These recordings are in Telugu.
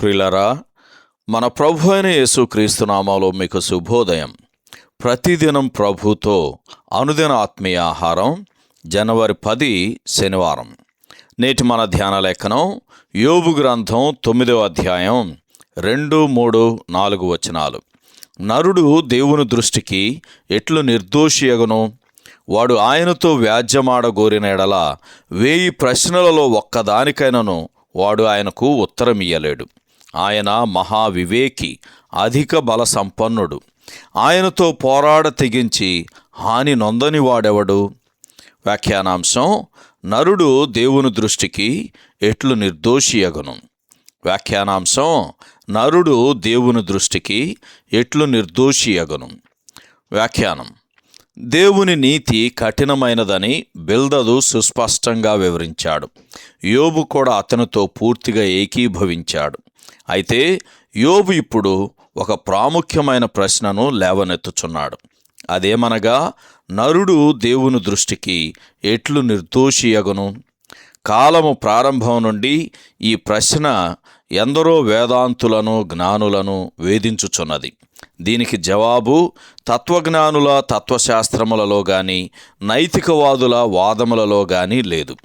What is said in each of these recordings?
ప్రిలరా మన ప్రభు అయిన యేసుక్రీస్తు నామాలో మీకు శుభోదయం. ప్రతిదినం ప్రభుతో అనుదిన ఆత్మీయ ఆహారం జనవరి పది శనివారం. నేటి మన ధ్యాన లేఖనం యోబు గ్రంథం తొమ్మిదవ అధ్యాయం రెండు మూడు నాలుగు వచనాలు. నరుడు దేవుని దృష్టికి ఎట్లు నిర్దోషియగను వాడు ఆయనతో వ్యాజ్యమాడగోరిన ఎడల వేయి ప్రశ్నలలో ఒక్కదానికైనను వాడు ఆయనకు ఉత్తరమియ్యలేడు. ఆయన మహావివేకి అధిక బల సంపన్నుడు ఆయనతో పోరాడ తెగించి హాని నొందని వాడెవడు? వ్యాఖ్యానాంశం నరుడు దేవుని దృష్టికి ఎట్లు నిర్దోషియగను వ్యాఖ్యానాంశం నరుడు దేవుని దృష్టికి ఎట్లు నిర్దోషియగను వ్యాఖ్యానం దేవుని నీతి కఠినమైనదని బిల్దదు సుస్పష్టంగా వివరించాడు. యోబు కూడా అతనితో పూర్తిగా ఏకీభవించాడు. అయితే యోబు ఇప్పుడు ఒక ప్రాముఖ్యమైన ప్రశ్నను లేవనెత్తుచున్నాడు. అదేమనగా నరుడు దేవుని దృష్టికి ఎట్లు నిర్దోషియగను? కాలము ప్రారంభం నుండి ఈ ప్రశ్న ఎందరో వేదాంతులను జ్ఞానులను వేధించుచున్నది. దీనికి జవాబు తత్వజ్ఞానుల తత్వశాస్త్రములలో గాని నైతికవాదుల వాదములలో గాని లేదు.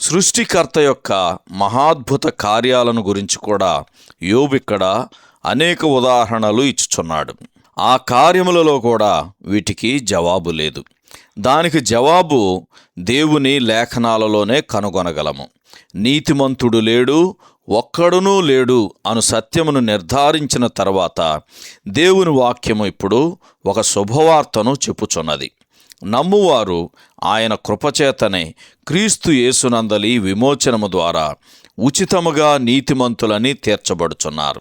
సృష్టికర్త యొక్క మహాద్భుత కార్యాలను గురించి కూడా యోబిక్కడ అనేక ఉదాహరణలు ఇచ్చుచున్నాడు. ఆ కార్యములలో కూడా వీటికి జవాబు లేదు. దానికి జవాబు దేవుని లేఖనాలలోనే కనుగొనగలము. నీతిమంతుడు లేడు ఒక్కడునూ లేడు అను సత్యమును నిర్ధారించిన తర్వాత దేవుని వాక్యము ఇప్పుడు ఒక శుభవార్తను చెప్పుచున్నది. నమ్మువారు ఆయన కృపచేతనే క్రీస్తు యేసునందలి విమోచనము ద్వారా ఉచితముగా నీతిమంతులని తీర్చబడుచున్నారు.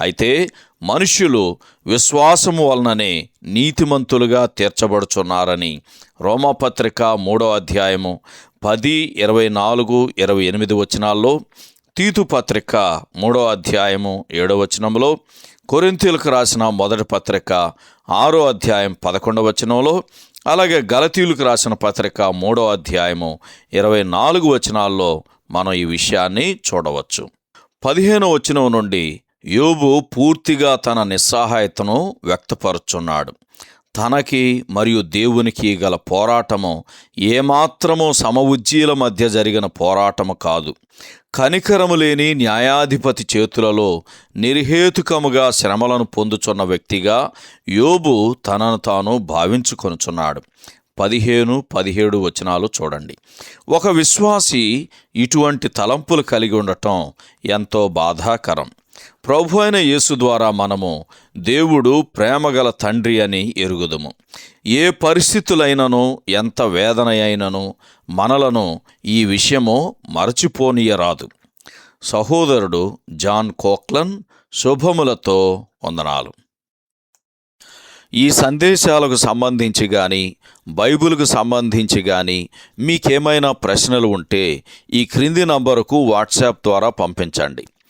అయితే మనుష్యులు విశ్వాసము వలననే నీతిమంతులుగా తీర్చబడుచున్నారని రోమపత్రిక మూడో అధ్యాయము పది ఇరవై నాలుగు ఇరవై ఎనిమిది వచనాల్లో తీతు పత్రిక మూడో అధ్యాయము ఏడో వచనంలో కొరింతీలకు రాసిన మొదటి పత్రిక ఆరో అధ్యాయం పదకొండవ వచనంలో అలాగే గలతీయులకు రాసిన పత్రిక మూడో అధ్యాయము ఇరవై నాలుగు వచనాల్లో మనం ఈ విషయాన్ని చూడవచ్చు. పదిహేను వచనం నుండి యోబు పూర్తిగా తన నిస్సహాయతను వ్యక్తపరుచున్నాడు. తనకి మరియు దేవునికి గల పోరాటము ఏమాత్రమో సమవుజ్జీల మధ్య జరిగిన పోరాటము కాదు. కనికరము లేని న్యాయాధిపతి చేతులలో నిర్హేతుకముగా శ్రమలను పొందుచున్న వ్యక్తిగా యోబు తనను తాను భావించుకొనుచున్నాడు. పదిహేను పదిహేడు వచనాలు చూడండి. ఒక విశ్వాసి ఇటువంటి తలంపులు కలిగి ఉండటం ఎంతో బాధాకరం. ప్రభు అయిన యేసు ద్వారా మనము దేవుడు ప్రేమగల తండ్రి అని ఎరుగుదుము. ఏ పరిస్థితులైనను ఎంత వేదన అయినను మనలను ఈ విషయము మరచిపోనీయరాదు. సహోదరుడు జాన్ కోక్లన్ శుభములతో వందనాలు. ఈ సందేశాలకు సంబంధించి కానీ బైబిల్కు సంబంధించి కానీ మీకేమైనా ప్రశ్నలు ఉంటే ఈ క్రింది నంబరుకు వాట్సాప్ ద్వారా పంపించండి.